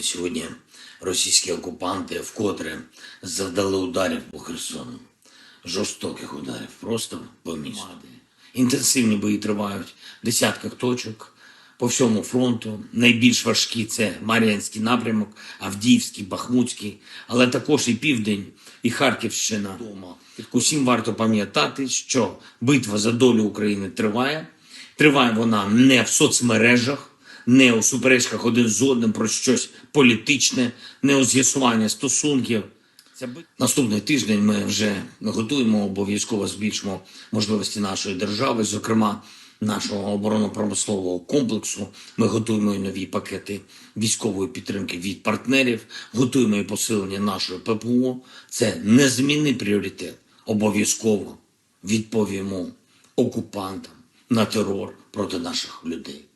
Сьогодні російські окупанти вкотре завдали ударів по Херсону. Жорстоких ударів, просто по місту. Інтенсивні бої тривають в десятках точок по всьому фронту. Найбільш важкі це Мар'янський напрямок, Авдіївський, Бахмутський, але також і Південь, і Харківщина. Усім варто пам'ятати, що битва за долю України триває. Триває вона не в соцмережах, не у суперечках один з одним про щось політичне, не у з'ясування стосунків. Наступний тиждень ми вже готуємо, обов'язково збільшимо можливості нашої держави, зокрема нашого оборонно-промислового комплексу. Ми готуємо і нові пакети військової підтримки від партнерів, готуємо і посилення нашої ППО. Це незмінний пріоритет. Обов'язково відповімо окупантам на терор проти наших людей.